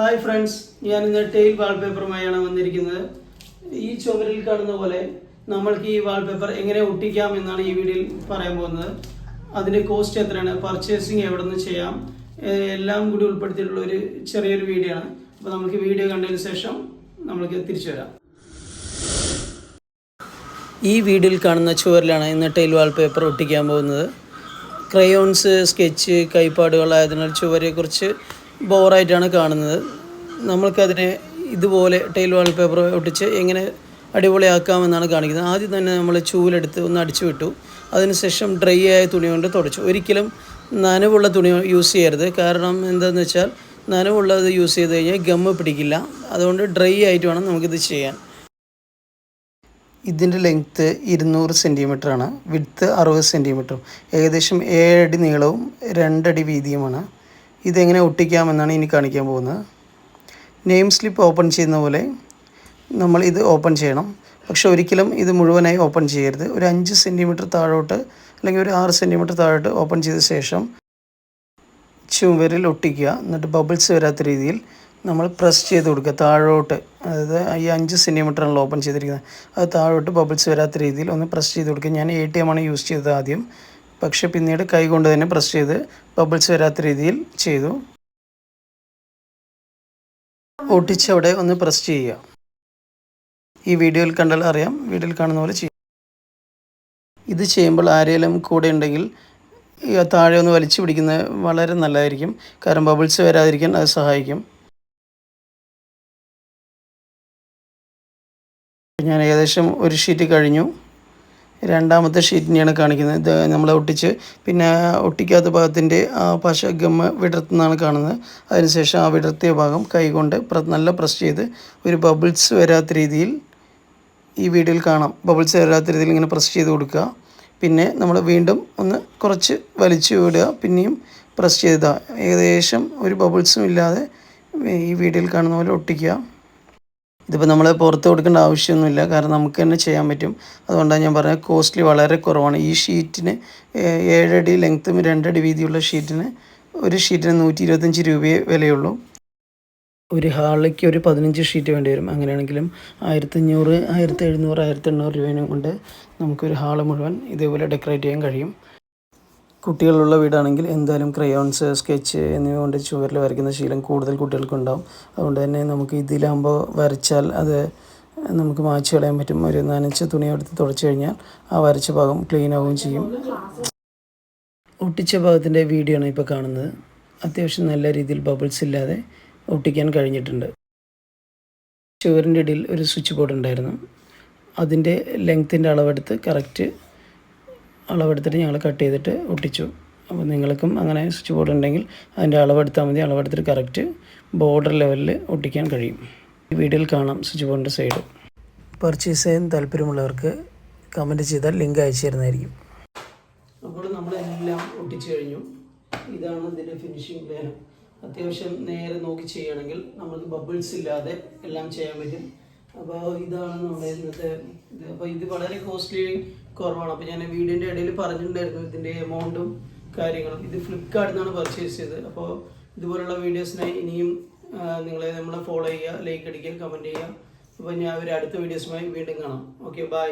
Hi friends ഞാൻ ഇന്ന് tail വാൾപേപ്പറുമായാണ് വന്നിരിക്കുന്നത്. ഈ ചുമരിൽ കാണുന്ന പോലെ നമ്മൾക്ക് ഈ വാൾപേപ്പർ എങ്ങനെ ഒട്ടിക്കാം എന്നാണ് ഈ വീഡിയോയിൽ പറയാൻ പോകുന്നത്. അതിന്റെ കോസ്റ്റ് എത്രയാണ്? പർച്ചേസിങ് എവിടെ നിന്ന് ചെയ്യാം എല്ലാം കൂടി ഉൾപ്പെടുത്തിയിട്ടുള്ള ഒരു ചെറിയൊരു വീഡിയോ ആണ്. അപ്പോൾ നമുക്ക് വീഡിയോ കണ്ടതിന് ശേഷം നമ്മൾക്ക് തിരിച്ചു വരാം. ഈ വീഡിയോയിൽ കാണുന്ന ചുവരിലാണ് ഇന്ന് ടെയിൽ വാൾപേപ്പർ ഒട്ടിക്കാൻ പോകുന്നത്. ക്രയോൺസ് സ്കെച്ച് കൈപ്പാടുകൾ ആയതിനാൽ ചുവരെക്കുറിച്ച് ബോറായിട്ടാണ് കാണുന്നത്. നമ്മൾക്കതിനെ ഇതുപോലെ ടൈൽ വാൾപേപ്പർ ഒട്ടിച്ച് എങ്ങനെ അടിപൊളിയാക്കാമെന്നാണ് കാണിക്കുന്നത്. ആദ്യം തന്നെ നമ്മൾ ചൂലെടുത്ത് ഒന്ന് അടിച്ചു വിട്ടു. അതിനുശേഷം ഡ്രൈ ആയ തുണി കൊണ്ട് തുടച്ചു. ഒരിക്കലും നനവുള്ള തുണി യൂസ് ചെയ്യരുത്. കാരണം എന്താണെന്ന് വെച്ചാൽ നനവുള്ളത് യൂസ് ചെയ്ത് കഴിഞ്ഞാൽ ഗമ്മ് പിടിക്കില്ല. അതുകൊണ്ട് ഡ്രൈ ആയിട്ട് വേണം നമുക്കിത് ചെയ്യാൻ. ഇതിന്റെ ലെങ്ത്ത് ഇരുന്നൂറ് ആണ് വിഡ്ത്ത് അറുപത് സെന്റിമീറ്ററും. ഏകദേശം ഏഴടി നീളവും രണ്ടടി വീതിയുമാണ്. ഇതെങ്ങനെ ഒട്ടിക്കാമെന്നാണ് ഇനി കാണിക്കാൻ പോകുന്നത്. നെയിം സ്ലിപ്പ് ഓപ്പൺ ചെയ്യുന്ന പോലെ നമ്മൾ ഇത് ഓപ്പൺ ചെയ്യണം. പക്ഷെ ഒരിക്കലും ഇത് മുഴുവനായി ഓപ്പൺ ചെയ്യരുത്. ഒരു അഞ്ച് സെന്റിമീറ്റർ താഴോട്ട് അല്ലെങ്കിൽ ഒരു ആറ് സെന്റിമീറ്റർ താഴോട്ട് ഓപ്പൺ ചെയ്ത ശേഷം ചുവരിൽ ഒട്ടിക്കുക. എന്നിട്ട് ബബിൾസ് വരാത്ത രീതിയിൽ നമ്മൾ പ്രസ് ചെയ്ത് കൊടുക്കുക. താഴോട്ട്. അതായത് ഈ അഞ്ച് സെന്റിമീറ്ററാണല്ലോ ഓപ്പൺ ചെയ്തിരിക്കുന്നത്. അത് താഴോട്ട് ബബിൾസ് വരാത്ത രീതിയിൽ ഒന്ന് പ്രസ് ചെയ്ത് കൊടുക്കുക. ഞാൻ എ ടി എം ആണ് യൂസ് ചെയ്തത് ആദ്യം. പക്ഷെ പിന്നീട് കൈകൊണ്ട് തന്നെ പ്രസ് ചെയ്ത് ബബിൾസ് വരാത്ത രീതിയിൽ ചെയ്തു. ഒട്ടിച്ചവിടെ ഒന്ന് പ്രസ് ചെയ്യുക. ഈ വീഡിയോയിൽ കണ്ടാൽ അറിയാം. വീഡിയോയിൽ കാണുന്ന പോലെ ചെയ്യും. ഇത് ചെയ്യുമ്പോൾ ആരെങ്കിലും കൂടെ ഉണ്ടെങ്കിൽ താഴെ ഒന്ന് വലിച്ചു പിടിക്കുന്നത് വളരെ നല്ലതായിരിക്കും. കാരണം ബബിൾസ് വരാതിരിക്കാൻ അത് സഹായിക്കും. ഞാൻ ഏകദേശം ഒരു ഷീറ്റ് കഴിഞ്ഞു. രണ്ടാമത്തെ ഷീറ്റിനെയാണ് കാണിക്കുന്നത്. ഇത് നമ്മൾ ഒട്ടിച്ച് പിന്നെ ഒട്ടിക്കാത്ത ഭാഗത്തിന്റെ ആ പശ ഗമ്മ വിടർത്തുന്നതാണ് കാണുന്നത്. അതിനുശേഷം ആ വിടർത്തിയ ഭാഗം കൈകൊണ്ട് നല്ല പ്രസ് ചെയ്ത് ഒരു ബബിൾസ് വരാത്ത രീതിയിൽ ഈ വീഡിയോയിൽ കാണാം. ബബിൾസ് വരാത്ത രീതിയിൽ ഇങ്ങനെ പ്രസ് ചെയ്ത് കൊടുക്കുക. പിന്നെ നമ്മൾ വീണ്ടും ഒന്ന് കുറച്ച് വലിച്ചു വിടുക. പിന്നെയും പ്രസ് ചെയ്താൽ ഏകദേശം ഒരു ബബിൾസും ഇല്ലാതെ ഈ വീഡിയോയിൽ കാണുന്ന പോലെ ഒട്ടിക്കുക. ഇതിപ്പോൾ നമ്മൾ പുറത്ത് കൊടുക്കേണ്ട ആവശ്യമൊന്നുമില്ല. കാരണം നമുക്ക് തന്നെ ചെയ്യാൻ പറ്റും. അതുകൊണ്ടാണ് ഞാൻ പറഞ്ഞത് കോസ്റ്റ്ലി വളരെ കുറവാണ്. ഈ ഷീറ്റിന് ഏഴടി ലെങ്ത്തും രണ്ടടി വീതിയുള്ള ഷീറ്റിന് ഒരു ഷീറ്റിന് നൂറ്റി ഇരുപത്തഞ്ച് രൂപയേ വിലയുള്ളൂ. ഒരു ഹാളിലേക്ക് ഒരു പതിനഞ്ച് ഷീറ്റ് വേണ്ടി വരും. അങ്ങനെയാണെങ്കിലും ആയിരത്തഞ്ഞൂറ് ആയിരത്തി എഴുന്നൂറ് ആയിരത്തി എണ്ണൂറ് രൂപേനും കൊണ്ട് നമുക്കൊരു ഹാൾ മുഴുവൻ ഇതേപോലെ ഡെക്കറേറ്റ് ചെയ്യാൻ കഴിയും. കുട്ടികളുള്ള വീടാണെങ്കിൽ എന്തായാലും ക്രയോൺസ് സ്കെച്ച് എന്നിവ കൊണ്ട് ചുവരിൽ വരയ്ക്കുന്ന ശീലം കൂടുതൽ കുട്ടികൾക്കുണ്ടാവും. അതുകൊണ്ട് തന്നെ നമുക്ക് ഇതിലാകുമ്പോൾ വരച്ചാൽ അത് നമുക്ക് മായ്ച്ചു കളയാൻ പറ്റും. ഒരു നനച്ച തുണി എടുത്ത് തുടച്ചു കഴിഞ്ഞാൽ ആ വരച്ച ഭാഗം ക്ലീൻ ആവുകയും ചെയ്യും. ഒട്ടിച്ച ഭാഗത്തിന്റെ വീഡിയോ ആണ് ഇപ്പോൾ കാണുന്നത്. അത്യാവശ്യം നല്ല രീതിയിൽ ബബിൾസ് ഇല്ലാതെ ഒട്ടിക്കാൻ കഴിഞ്ഞിട്ടുണ്ട്. ചുവരിന്റെ ഇടയിൽ ഒരു സ്വിച്ച് ബോർഡ് ഉണ്ടായിരുന്നു. അതിന്റെ ലെങ്ത്തിന്റെ അളവെടുത്ത് കറക്റ്റ് അളവെടുത്തിട്ട് ഞങ്ങൾ കട്ട് ചെയ്തിട്ട് ഒട്ടിച്ചു. അപ്പോൾ നിങ്ങൾക്കും അങ്ങനെ സ്വിച്ച് ബോർഡ് ഉണ്ടെങ്കിൽ അതിന്റെ അളവെടുത്താൽ മതി. അളവെടുത്തിട്ട് കറക്റ്റ് ബോർഡർ ലെവലിൽ ഒട്ടിക്കാൻ കഴിയും. ഈ വീഡിയോയിൽ കാണാം സ്വിച്ച് ബോർഡിന്റെ സൈഡ് പർച്ചേസ് ചെയ്യാൻ താല്പര്യമുള്ളവർക്ക് കമന്റ് ചെയ്താൽ ലിങ്ക് അയച്ചു തരുന്നതായിരിക്കും. അപ്പോൾ നമ്മളെല്ലാം ഒട്ടിച്ചു കഴിഞ്ഞു. ഇതാണ് ഇതിന്റെ ഫിനിഷിംഗ് പ്ലാൻ അത്യാവശ്യം നേരെ നോക്കി ചെയ്യുകയാണെങ്കിൽ നമുക്ക് ബബിൾസ് ഇല്ലാതെ എല്ലാം ചെയ്യാൻ പറ്റും. അപ്പോൾ ഇതാണ് നമ്മുടെ ഇന്നത്തെ അപ്പോൾ ഇത് വളരെ കോസ്റ്റ്ലി കുറവാണ്. അപ്പോൾ ഞാൻ വീഡിയോന്റെ ഇടയിൽ പറഞ്ഞിട്ടുണ്ടായിരുന്നു ഇതിന്റെ എമൗണ്ടും കാര്യങ്ങളും. ഇത് ഫ്ലിപ്കാർട്ടിൽ നിന്നാണ് പർച്ചേസ് ചെയ്തത്. അപ്പോൾ ഇതുപോലുള്ള വീഡിയോസിനായി ഇനിയും നിങ്ങളെ നമ്മളെ ഫോളോ ചെയ്യുക ലൈക്ക് അടിക്കുക കമന്റ് ചെയ്യുക. അപ്പോൾ ഞാൻ ഒരു അടുത്ത വീഡിയോസുമായി വീണ്ടും കാണാം. Okay bye